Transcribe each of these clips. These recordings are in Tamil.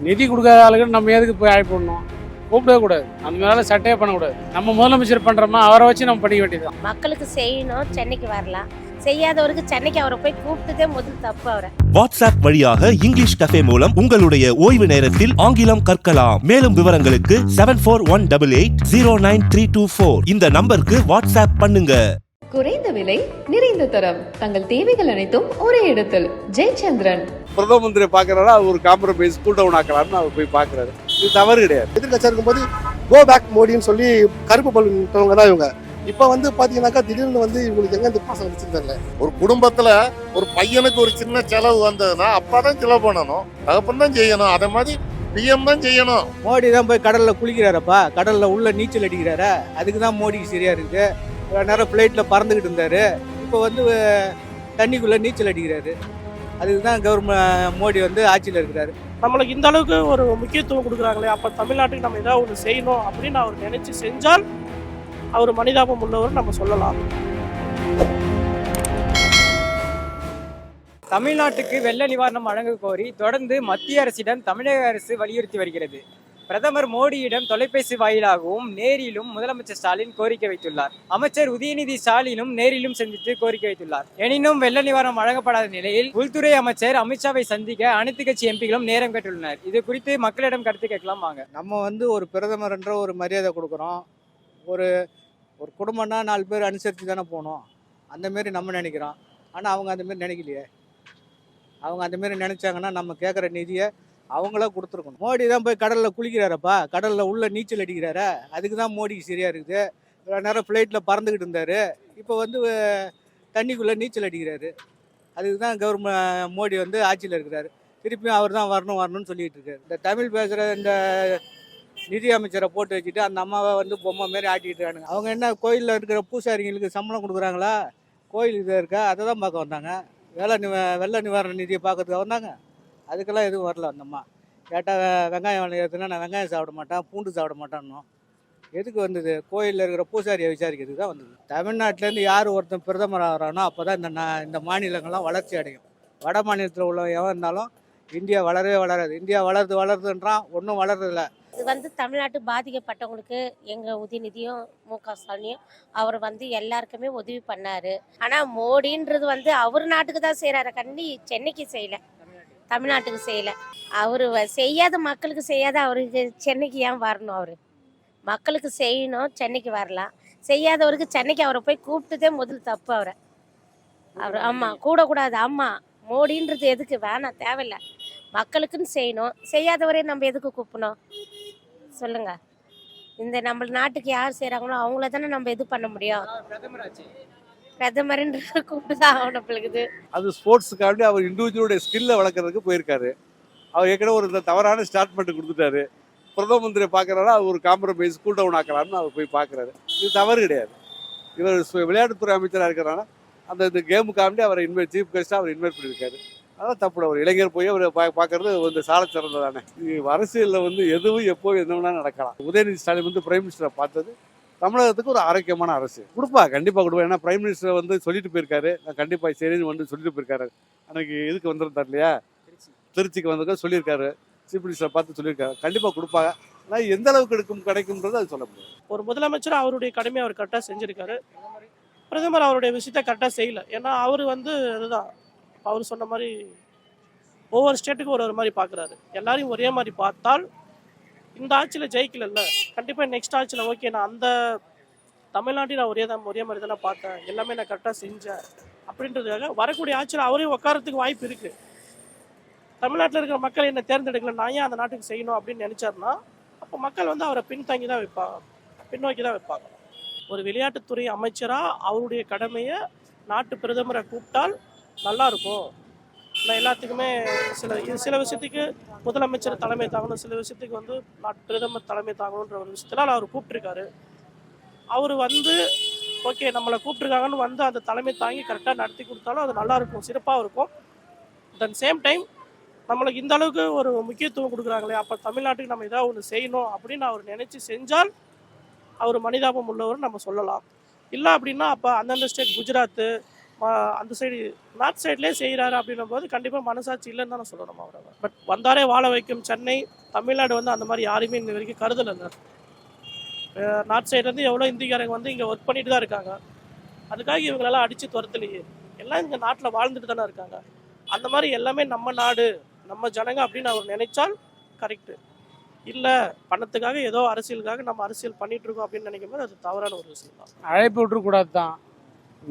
நிதி கொடுக்காத ஆளுக்கு நம்ம எதுக்கு போய் ஆய் போடணும் கூப்பிடவே கூடாது. அந்த மேலே சட்டையே பண்ணக்கூடாது. நம்ம முதலமைச்சர் பண்ணுறோமா அவரை வச்சு நம்ம படிக்க வேண்டியதுதான். மக்களுக்கு செய்யணும் சென்னைக்கு வரலாம். செய்யாதவருக்கு சென்னைக்கு அவரை போய் கூப்பிட்டதே முதல் தப்பு அவரை. வாட்ஸ்அப் வழியாக இங்கிலீஷ் கஃபே மூலம் உங்களுடைய ஓய்வு நேரத்தில் ஆங்கிலம் கற்கலாம். மேலும் விவரங்களுக்கு seven four one double eight zero nine three two four இந்த நம்பருக்கு வாட்ஸ்அப் பண்ணுங்க. குறைந்த விலை நிறைந்த தரம். தங்கள் தேவைகள் அனைத்தும் ஒரே இடத்தில். ஜெயச்சந்திரன். பிரதம மந்திரி பார்க்கறாரா? அவர் ஒரு காம்ப்ரமைஸ் கூல் டவுன் ஆக்கலாம்னு அவர் போய் பார்க்கறாரு. இது தவறு கிடையாது. எதிர்கட்சியா இருக்கும்போது கோ பேக் மோடின்னு சொல்லி கருப்பு பல்லுவங்க தான் இவங்க. இப்போ வந்து பாத்தீங்கன்னாக்கா திடீர்னு வந்து இவங்களுக்கு எங்க இந்த பாசம் தெரியல. ஒரு குடும்பத்துல ஒரு பையனுக்கு ஒரு சின்ன செலவு வந்ததுன்னா அப்பா தான் செலவு பண்ணணும். தகப்பன் தான் செய்யணும். அதே மாதிரி பிஎம் தான் செய்யணும். மோடி தான் போய் கடல்ல குளிக்கிறாரப்பா. கடல்ல உள்ள நீச்சல் அடிக்கிறாரா? அதுக்கு தான் மோடிக்கு சரியா இருக்கு. இவ்வளவு நேரம் ஃப்ளைட்ல பறந்துகிட்டு இருந்தாரு. இப்போ வந்து தண்ணிக்குள்ள நீச்சல் அடிக்கிறாரு. அதுக்கு தான் கவர்மெண்ட் மோடி வந்து ஆட்சியில் இருக்கிறாரு. நம்மளுக்கு இந்த அளவுக்கு ஒரு முக்கியத்துவம் கொடுக்குறாங்களே அப்போ தமிழ்நாட்டுக்கு நம்ம ஏதாவது ஒன்று செய்யணும் அப்படின்னு அவர் நினைச்சு செஞ்சால் அவர் மனிதாபம் உள்ளவர் நம்ம சொல்லலாம். தமிழ்நாட்டுக்கு வெள்ள நிவாரணம் வழங்க கோரி தொடர்ந்து மத்திய அரசிடம் தமிழக அரசு வலியுறுத்தி வருகிறது. பிரதமர் மோடியிடம் தொலைபேசி வாயிலாகவும் நேரிலும் முதலமைச்சர் ஸ்டாலின் கோரிக்கை வைத்துள்ளார். அமைச்சர் உதயநிதி ஸ்டாலினும் நேரிலும் சந்தித்து கோரிக்கை வைத்துள்ளார். எனினும் வெள்ள நிவாரணம் வழங்கப்படாத நிலையில் உள்துறை அமைச்சர் அமித்ஷாவை சந்திக்க அனைத்து கட்சி எம்பிகளும் நேரம் கேட்டுள்ளனர். இது குறித்து மக்களிடம் கருத்து கேட்கலாம் வாங்க. நம்ம வந்து ஒரு பிரதமர் என்ற ஒரு மரியாதை கொடுக்குறோம். ஒரு ஒரு குடும்பம்னா நாலு பேர் அனுசரித்து தானே போகணும். அந்த மாரி நம்ம நினைக்கிறோம். ஆனால் அவங்க அந்தமாரி நினைக்கலையே. அவங்க அந்தமாரி நினைச்சாங்கன்னா நம்ம கேட்குற நிதியை அவங்களா கொடுத்துருக்கணும். மோடி தான் போய் கடலில் குளிக்கிறாரப்பா. கடலில் உள்ள நீச்சல் அடிக்கிறாரா? அதுக்கு தான் மோடிக்கு சரியாக இருக்குது. இவ்வளோ நேரம் ஃப்ளைட்டில் பறந்துக்கிட்டு இருந்தார். இப்போ வந்து தண்ணிக்குள்ளே நீச்சல் அடிக்கிறாரு. அதுக்கு தான் கவர்மெண்ட் மோடி வந்து ஆட்சியில் இருக்கிறாரு. திருப்பியும் அவர் தான் வரணும் வரணும்னு சொல்லிட்டு இருக்காரு. இந்த தமிழ் பேசுகிற இந்த நிதி அமைச்சரை போட்டு வச்சுட்டு அந்த அம்மாவை வந்து பொம்மை மாரி ஆட்டிக்கிட்டு இருக்கானுங்க. அவங்க என்ன கோயிலில் இருக்கிற பூசாரிங்களுக்கு சம்பளம் கொடுக்குறாங்களா? கோயில் இதாக இருக்கா? அதை தான் பார்க்க வந்தாங்க. வெள்ள நிவ வெள்ள நிவாரண நிதியை பார்க்கறதுக்கு வந்தாங்க. அதுக்கெல்லாம் எதுவும் வரல அந்தம்மா கேட்டால் வெங்காயம் ஏற்றுனா நான் வெங்காயம் சாப்பிட மாட்டேன் பூண்டு சாப்பிட மாட்டேன்னோம். எதுக்கு வந்தது? கோயிலில் இருக்கிற பூசாரியை விசாரிக்கிறதுக்கு தான் வந்தது. தமிழ்நாட்டிலேருந்து யார் ஒருத்தன் பிரதமர் ஆகிறானோ அப்போ தான் இந்த நான் இந்த மாநிலங்கள்லாம் வளர்ச்சி அடையும். வட மாநிலத்தில் உள்ள எவன் இருந்தாலும் இந்தியா வளரவே வளராது. இந்தியா வளருது வளருதுன்றான் ஒன்றும் வளர்றதில்ல. இது வந்து தமிழ்நாட்டு பாதிக்கப்பட்டவங்களுக்கு எங்கள் உதயநிதியும் மு க ஸ்டாலினியும் அவர் வந்து எல்லாருக்குமே உதவி பண்ணார். ஆனால் மோடின்றது வந்து அவர் நாட்டுக்கு தான் செய்கிறாரு கண்ணி சென்னைக்கு செய்யலை. தமிழ்நாட்டுக்கு செய்யல. அவர் வ- செய்யாத மக்களுக்கு செய்யாத அவருக்கு சென்னைக்கு ஏன் வரணும் அவரு? மக்களுக்கு செய்யணும் சென்னைக்கு வரலாம். செய்யாதவருக்கு சென்னைக்கு அவரை போய் கூப்பிட்டதே முதல் தப்பு அவரை. அவர் ஆமா கூடக்கூடாது ஆமா. மோடின்றது எதுக்கு? வேணாம் தேவையில்ல. மக்களுக்குன்னு செய்யணும். செய்யாதவரே நம்ம எதுக்கு கூப்பிடணும்? சொல்லுங்க. இந்த நம்ம நாட்டுக்கு யார் செய்கிறாங்களோ அவங்கள தானே நம்ம இது பண்ண முடியும். பிரதமர்ன்ற கூப்பிட்டு தான் ஆகணும் அது ஸ்போர்ட்ஸுக்காண்டி அவர் இண்டிவிஜுவலுடைய ஸ்கில்லை வளர்க்கறதுக்கு போயிருக்காரு. அவர் ஏற்கனவே ஒரு இந்த தவறான ஸ்டார்ட்மெண்ட் கொடுத்துட்டாரு. பிரதம மந்திரி பார்க்கறாரா அவர் ஒரு காம்ப்ரமைஸ் கூல் டவுன் ஆக்கலாம்னு அவர் போய் பார்க்குறாரு. இது தவறு கிடையாது. இவர் விளையாட்டுத்துறை அமைச்சராக இருக்கிறனால அந்த இந்த கேமுக்காண்டி அவரை இன்வைட் சீஃப் கெஸ்ட்டாக அவர் இன்வைட் பண்ணியிருக்காரு. அதான் தப்பு அவர் இளைஞர் போய் அவர் பா பார்க்கறது வந்து சால சிறந்ததானே. அரசியலில் வந்து எதுவும் எப்போ என்ன வேணாலும் நடக்கலாம். உதயநிதி ஸ்டாலின் வந்து பிரைம் மினிஸ்டரை பார்த்தது தமிழகத்துக்கு ஒரு ஆரோக்கியமான அரசு. கொடுப்பா கண்டிப்பாக கொடுப்பா. ஏன்னா பிரைம் மினிஸ்டர் வந்து சொல்லிட்டு போயிருக்காரு. நான் கண்டிப்பாக சரின்னு வந்து சொல்லிட்டு போயிருக்காரு. அன்னைக்கு இதுக்கு வந்திருந்தார் இல்லையா? திருச்சிக்கு வந்திருக்க சொல்லியிருக்காரு. சீஃப் மினிஸ்டர் பார்த்து சொல்லியிருக்காரு. கண்டிப்பாக கொடுப்பாங்க ஆனால் எந்த அளவுக்கு எடுக்கும் கிடைக்கும்ன்றது அது சொல்ல முடியும் ஒரு முதலமைச்சர் அவருடைய கடமையை அவர் கரெக்டாக செஞ்சிருக்காரு. பிரதமர் அவருடைய விஷயத்த கரெக்டாக செய்யல. ஏன்னா அவர் வந்து அதுதான். அவர் சொன்ன மாதிரி ஒவ்வொரு ஸ்டேட்டுக்கும் ஒரு ஒரு மாதிரி பார்க்குறாரு. எல்லாரையும் ஒரே மாதிரி பார்த்தால் இந்த ஆட்சியில் ஜெயிக்கலல்ல? கண்டிப்பாக நெக்ஸ்ட் ஆட்சியில் ஓகே நான் அந்த தமிழ்நாட்டில் நான் ஒரே தான் ஒரே மாதிரி தானே பார்த்தேன். எல்லாமே நான் கரெக்டாக செஞ்சேன். அப்படின்றதுக்காக வரக்கூடிய ஆட்சியில் அவரே உட்காரத்துக்கு வாய்ப்பு இருக்குது தமிழ்நாட்டில் இருக்கிற மக்கள் என்ன தேர்ந்தெடுக்கல நான் ஏன் அந்த நாட்டுக்கு செய்யணும் அப்படின்னு நினச்சாருன்னா அப்போ மக்கள் வந்து அவரை பின்தங்கி தான் வைப்பாங்க. பின்னோக்கி தான் வைப்பாங்க. ஒரு விளையாட்டுத்துறை அமைச்சராக அவருடைய கடமையை நாட்டு பிரதமரை கூப்பிட்டால் நல்லா இருக்கும். நான் எல்லாத்துக்குமே சில இது சில விஷயத்துக்கு முதலமைச்சர் தலைமை தாங்கணும் சில விஷயத்துக்கு வந்து நாட்டு பிரதமர் தலைமை தாங்கணுன்ற ஒரு விஷயத்தில் அவர் கூப்பிட்டுருக்காரு. அவர் வந்து ஓகே நம்மளை கூப்பிட்டுருக்காங்கன்னு வந்து அந்த தலைமை தாங்கி கரெக்டாக நடத்தி கொடுத்தாலும் அது நல்லா இருக்கும் சிறப்பாக இருக்கும். தன் சேம் டைம் நம்மளுக்கு இந்த அளவுக்கு ஒரு முக்கியத்துவம் கொடுக்குறாங்களே அப்போ தமிழ்நாட்டுக்கு நம்ம ஏதாவது ஒன்று செய்யணும் அப்படின்னு அவர் நினச்சி செஞ்சால் அவர் மனிதாபம் உள்ளவர் நம்ம சொல்லலாம். இல்லை அப்படின்னா அப்போ அந்தந்த ஸ்டேட் குஜராத்து அந்த சைடு நார்த் சைட்லேயே செய்கிறாரு அப்படின்னும் போது கண்டிப்பாக மனசாட்சி இல்லைன்னு தான் சொல்லணும் அவரை. பட் வந்தாரே வாழ வைக்கும் சென்னை தமிழ்நாடு வந்து அந்த மாதிரி யாருமே இந்த வரைக்கும் கருதலைங்க நார்த் சைட்லேருந்து எவ்வளோ இந்திக்காரங்க வந்து இங்கே ஒர்க் பண்ணிட்டு தான் இருக்காங்க. அதுக்காக இவங்களெல்லாம் அடித்து துரத்தலையே. எல்லாம் இங்கே நாட்டில் வாழ்ந்துட்டு தானே இருக்காங்க. அந்த மாதிரி எல்லாமே நம்ம நாடு நம்ம ஜனங்க அப்படின்னு அவர் நினைச்சால் கரெக்டு இல்லை பணத்துக்காக ஏதோ அரசியலுக்காக நம்ம அரசியல் பண்ணிட்டு இருக்கோம் அப்படின்னு நினைக்கும் போது அது தவறான ஒரு விஷயம் தான் அழைப்பு விட்டுறக்கூடாது தான்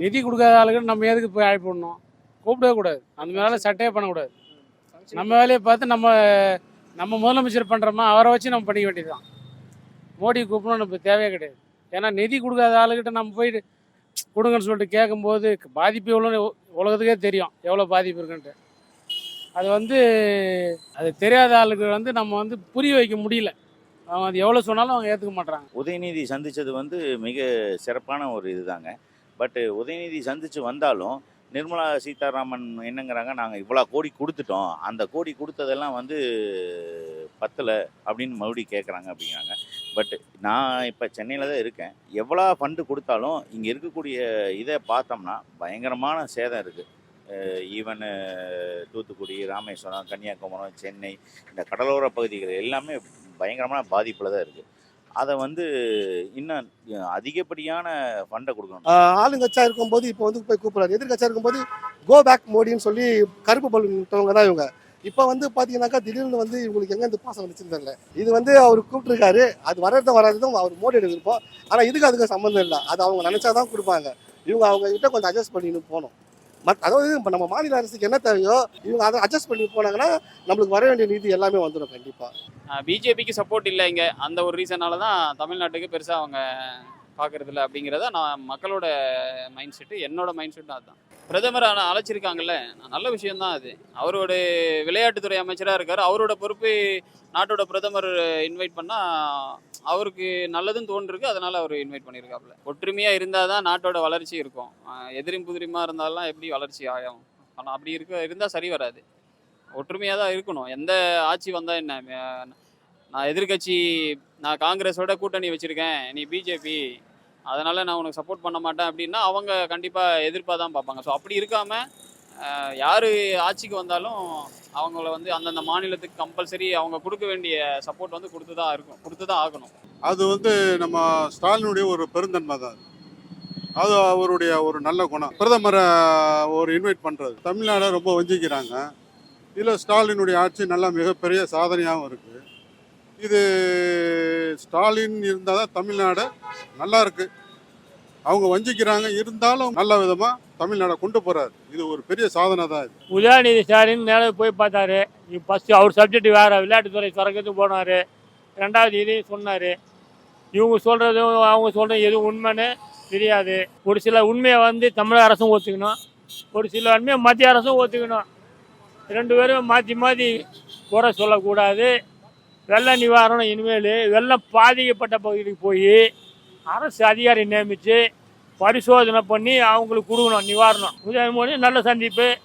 நிதி கொடுக்காத ஆளுக்கு நம்ம எதுக்கு போய் அழைப்பு பண்ணணும் கூப்பிடவே கூடாது. அந்த மேலே சட்டையே பண்ணக்கூடாது. நம்ம வேலையை பார்த்து நம்ம நம்ம முதலமைச்சர் பண்ணுறோமா அவரை வச்சு நம்ம பண்ணிக்க வேண்டியதுதான். மோடி கூப்பிடணும் நமக்கு தேவையே கிடையாது. ஏன்னா நிதி கொடுக்காத ஆளுகிட்ட நம்ம போயிட்டு கொடுங்கன்னு சொல்லிட்டு கேட்கும்போது பாதிப்பு எவ்வளோன்னு உலகத்துக்கே தெரியும். எவ்வளோ பாதிப்பு இருக்குன்ட்டு. அது வந்து அது தெரியாத ஆளுக்கு வந்து நம்ம வந்து புரிய வைக்க முடியல. அவங்க அது எவ்வளோ சொன்னாலும் அவங்க ஏற்றுக்க மாட்டாங்க உதயநிதி சந்திச்சது வந்து மிக சிறப்பான ஒரு இதுதாங்க. பட்டு உதயநிதி சந்திச்சு வந்தாலும் நிர்மலா சீதாராமன் என்னங்கிறாங்க நாங்கள் இவ்வளோ கோடி கொடுத்துட்டோம். அந்த கோடி கொடுத்ததெல்லாம் வந்து பத்தலை அப்படின்னு மறுபடியும் கேட்குறாங்க அப்படிங்கிறாங்க. பட் நான் இப்போ சென்னையில் தான் இருக்கேன். எவ்வளோ ஃபண்டு கொடுத்தாலும் இங்கே இருக்கக்கூடிய இதை பார்த்தோம்னா பயங்கரமான சேதம் இருக்குது ஈவன் தூத்துக்குடி ராமேஸ்வரம் கன்னியாகுமரி சென்னை இந்த கடலோர பகுதிகள் எல்லாமே பயங்கரமான பாதிப்பில் தான் இருக்குது அதை வந்து இன்னும் அதிகப்படியான ஃபண்டை கொடுக்கணும். ஆளுங்கட்சியாக இருக்கும்போது இப்போ வந்து போய் கூப்பிடுறாரு. எதிர்கட்சியாக இருக்கும்போது கோ பேக் மோடின்னு சொல்லி கருப்பு பல்லுன்றவங்க தான் இவங்க. இப்போ வந்து பார்த்தீங்கன்னாக்கா திடீர்னு வந்து இவங்களுக்கு எங்கே இந்த பாசம் வந்துச்சுன்னு தெரியல. இது வந்து அவர் கூப்பிட்டுருக்காரு. அது வர்றதும் வராததும் அவர் மோடி விருப்பம் ஆனால் இதுக்கு அதுக்கு சம்மந்தம் இல்லை. அது அவங்க நினச்சா தான் கொடுப்பாங்க. இவங்க அவங்க கிட்ட கொஞ்சம் அட்ஜஸ்ட் பண்ணின்னு போகணும். மத் அதாவது இப்போ நம்ம மாநில அரசுக்கு என்ன தேவையோ இவங்க அதை அட்ஜஸ்ட் பண்ணி போனாங்கன்னா நம்மளுக்கு வர வேண்டிய நீதி எல்லாமே வந்துடும் கண்டிப்பாக பிஜேபிக்கு சப்போர்ட் இல்லை இங்கே அந்த ஒரு ரீசனால தான் தமிழ்நாட்டுக்கு பெருசாக அவங்க பார்க்குறதில்ல அப்படிங்கிறத நான் மக்களோட மைண்ட் செட்டு என்னோட மைண்ட் செட்டும் அதுதான் பிரதமர் அழ- அழைச்சிருக்காங்கல்ல நல்ல விஷயம்தான் அது. அவரோட விளையாட்டுத்துறை அமைச்சராக இருக்கார். அவரோட பொறுப்பு நாட்டோட பிரதமர் இன்வைட் பண்ணால் அவருக்கு நல்லதுன்னு தோன்றிருக்கு. அதனால் அவர் இன்வைட் பண்ணியிருக்காப்புல ஒற்றுமையாக இருந்தால் தான் நாட்டோட வளர்ச்சி இருக்கும். எதிரும் புதிரிமா இருந்தாலாம் எப்படி வளர்ச்சி ஆகும்? ஆனால் அப்படி இருக்க இருந்தால் சரி வராது. ஒற்றுமையாக தான் இருக்கணும். எந்த ஆட்சி வந்தால் என்ன? நான் எதிர்க்கட்சி நான் காங்கிரஸோட கூட்டணி வச்சுருக்கேன் நீ பிஜேபி அதனால் நான் உனக்கு சப்போர்ட் பண்ண மாட்டேன் அப்படின்னா அவங்க கண்டிப்பாக எதிர்ப்பாக தான் பார்ப்பாங்க. ஸோ அப்படி இருக்காமல் யார் ஆட்சிக்கு வந்தாலும் அவங்கள வந்து அந்தந்த மாநிலத்துக்கு கம்பல்சரி அவங்க கொடுக்க வேண்டிய சப்போர்ட் வந்து கொடுத்து தான் இருக்கும் கொடுத்து தான் ஆகணும். அது வந்து நம்ம ஸ்டாலினுடைய ஒரு பெருந்தன்மை தான். அது அவருடைய ஒரு நல்ல குணம். பிரதமரை ஒரு இன்வைட் பண்ணுறது தமிழ்நாடை ரொம்ப வஞ்சிக்கிறாங்க. இதில் ஸ்டாலினுடைய ஆட்சி நல்லா மிகப்பெரிய சாதனையாகவும் இருக்குது இது ஸ்டாலின் இருந்தால் தான் தமிழ்நாடு நல்லா இருக்கு. அவங்க வஞ்சிக்கிறாங்க. இருந்தாலும் நல்ல விதமாக தமிழ்நாடை கொண்டு போகிறாரு இது ஒரு பெரிய சாதனை தான் இது. உதயநிதி ஸ்டாலின் நேரில் போய் பார்த்தாரு. ஃபஸ்ட்டு அவர் சப்ஜெக்ட் வேறு விளையாட்டுத்துறை திறக்கிறதுக்கு போனார். ரெண்டாவது இதையும் சொன்னார். இவங்க சொல்கிறதும் அவங்க சொல்கிறது எதுவும் உண்மைன்னு தெரியாது. ஒரு சில உண்மையை வந்து தமிழக அரசும் ஒத்துக்கணும். ஒரு சில உண்மையை மத்திய அரசும் ஒத்துக்கணும். ரெண்டு பேரும் மாற்றி மாற்றி குறை சொல்லக்கூடாது. வெள்ள நிவாரணம் இனிமேல் வெள்ளம் பாதிக்கப்பட்ட பகுதிக்கு போய் அரசு அதிகாரி நியமித்து பரிசோதனை பண்ணி அவங்களுக்கு கொடுக்கணும் நிவாரணம். உதயமொழி நல்ல சந்திப்பு.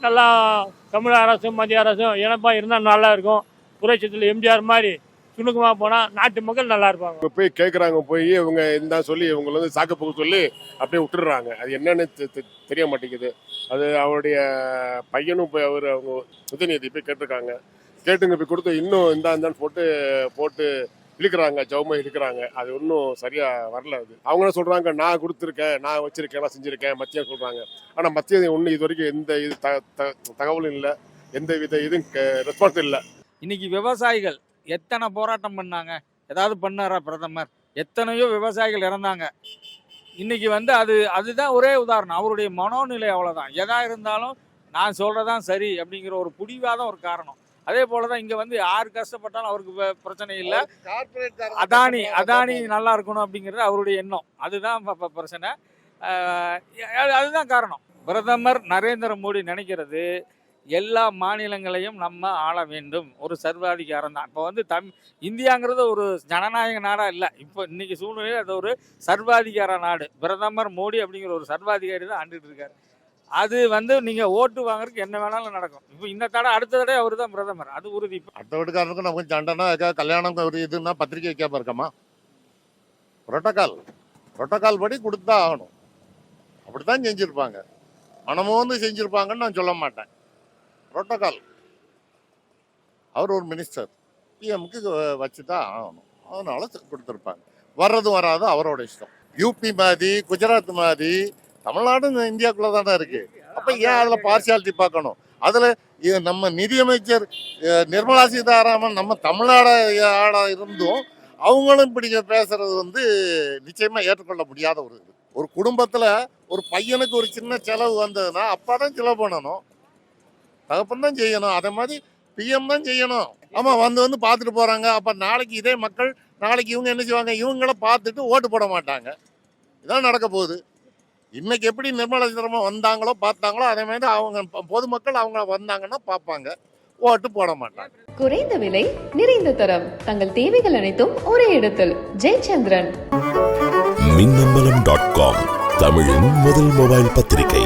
நல்லா தமிழக அரசும் மத்திய அரசும் இனப்பாக இருந்தால் நல்லா இருக்கும். புரட்சத்தில் எம்ஜிஆர் மாதிரி சுணுக்கமாக போனால் நாட்டு மக்கள் நல்லா இருப்பாங்க. போய் கேட்குறாங்க போய் இவங்க இருந்தால் சொல்லி இவங்களை வந்து சாக்கு சொல்லி அப்படியே விட்டுடுறாங்க. அது என்னன்னு தெ- தெ- தெரிய மாட்டேங்குது. அது அவருடைய பையனும் போய் அவர் அவங்க உதயநிதி போய் கேட்டிருக்காங்க. கேட்டுங்க போய் கொடுத்து இன்னும் இந்த இந்தான்னு போட்டு போட்டு இழுக்கிறாங்க ஜவுமை இழுக்கிறாங்க. அது ஒன்றும் சரியாக வரல அது. அவங்க என்ன நான் கொடுத்துருக்கேன் நான் வச்சுருக்கேன் நான் செஞ்சுருக்கேன் மத்தியம் சொல்கிறாங்க ஆனால் மத்திய ஒன்றும் இது வரைக்கும் எந்த இது த- த- தகவலும் இல்லை. எந்த வித இதுவும் ரெஸ்பான்ஸ் இல்லை. இன்னைக்கு விவசாயிகள் எத்தனை போராட்டம் பண்ணாங்க? ஏதாவது பண்ணாரா பிரதமர்? எத்தனையோ விவசாயிகள் இறந்தாங்க. இன்னைக்கு வந்து அது அதுதான் ஒரே உதாரணம். அவருடைய மனோநிலை அவ்வளோதான் எதா இருந்தாலும் நான் சொல்கிறதான் சரி அப்படிங்கிற ஒரு புடிவாதான் ஒரு காரணம். அதே போலதான் இங்க வந்து யார் கஷ்டப்பட்டாலும் அவருக்கு பிரச்சனை இல்லை. அதானி அதானி நல்லா இருக்கணும் அப்படிங்கிறது அவருடைய எண்ணம். அதுதான் பிரச்சனை. அதுதான் காரணம். பிரதமர் நரேந்திர மோடி நினைக்கிறது எல்லா மாநிலங்களையும் நம்ம ஆள வேண்டும். ஒரு சர்வாதிகாரம் தான். இப்போ வந்து தம் இந்தியாங்கிறது ஒரு ஜனநாயக நாடா இல்லை. இப்போ இன்னைக்கு சூழ்நிலையில் அது ஒரு சர்வாதிகார நாடு. பிரதமர் மோடி அப்படிங்கிற ஒரு சர்வாதிகாரி தான் ஆண்டுட்டு இருக்காரு. அது வந்து நீங்க ஓட்டு வாங்குறதுக்கு என்ன வேணாலும் நடக்கும். இப்போ இந்த தடவை அடுத்த தடவை அவர் தான் பிரதமர். அது உறுதி. அடுத்த வீட்டுக்காரனுக்கு நமக்கு சண்டைனா ஏக்கா கல்யாணம் ஒரு இதுன்னா பத்திரிக்கை வைக்காம இருக்கமா? புரோட்டோக்கால். புரோட்டோக்கால் படி கொடுத்தா ஆகணும். அப்படித்தான் செஞ்சிருப்பாங்க. மனமோந்து செஞ்சுருப்பாங்கன்னு நான் சொல்ல மாட்டேன். புரோட்டோக்கால். அவர் ஒரு மினிஸ்டர் பிஎம்க்கு வச்சு தான் ஆகணும். அதனால கொடுத்துருப்பாங்க. வர்றதும் வராது அவரோட இஷ்டம். யூபி மாதிரி குஜராத் மாதிரி தமிழ்நாடு இந்தியாக்குள்ள தானே இருக்கு. அப்ப ஏன் அதுல பார்சியாலிட்டி பார்க்கணும்? அதுல இது நம்ம நிதியமைச்சர் நிர்மலா சீதாராமன் நம்ம தமிழ்நாடு ஆடா இருந்தும் அவங்களும் இப்படி பேசுறது வந்து நிச்சயமா ஏற்றுக்கொள்ள முடியாத ஒரு இது. ஒரு குடும்பத்துல ஒரு பையனுக்கு ஒரு சின்ன செலவு வந்ததுன்னா அப்பா தான் செலவு பண்ணணும். தகப்பன் தான் செய்யணும். அதே மாதிரி பிஎம் தான் செய்யணும். ஆமா வந்து வந்து பார்த்துட்டு போறாங்க. அப்ப நாளைக்கு இதே மக்கள் நாளைக்கு இவங்க என்ன செய்வாங்க? இவங்கள பார்த்துட்டு ஓட்டு போட மாட்டாங்க. இதான் நடக்க போகுது. இன்னைக்கு எப்படி நிர்மலா சீதாராமன் வந்தாங்களோ பார்த்தாங்களோ அதே மாதிரி அவங்க பொதுமக்கள் அவங்க வந்தாங்கன்னா பார்ப்பாங்க. ஓட்டு போட மாட்டாங்க. குறைந்த விலை நிறைந்த தரம். தங்கள் தேவைகள் அனைத்தும் ஒரே இடத்தில். ஜெயச்சந்திரன். மின்னம்பலம் டாட் காம் தமிழின் முதல் மொபைல் பத்திரிகை.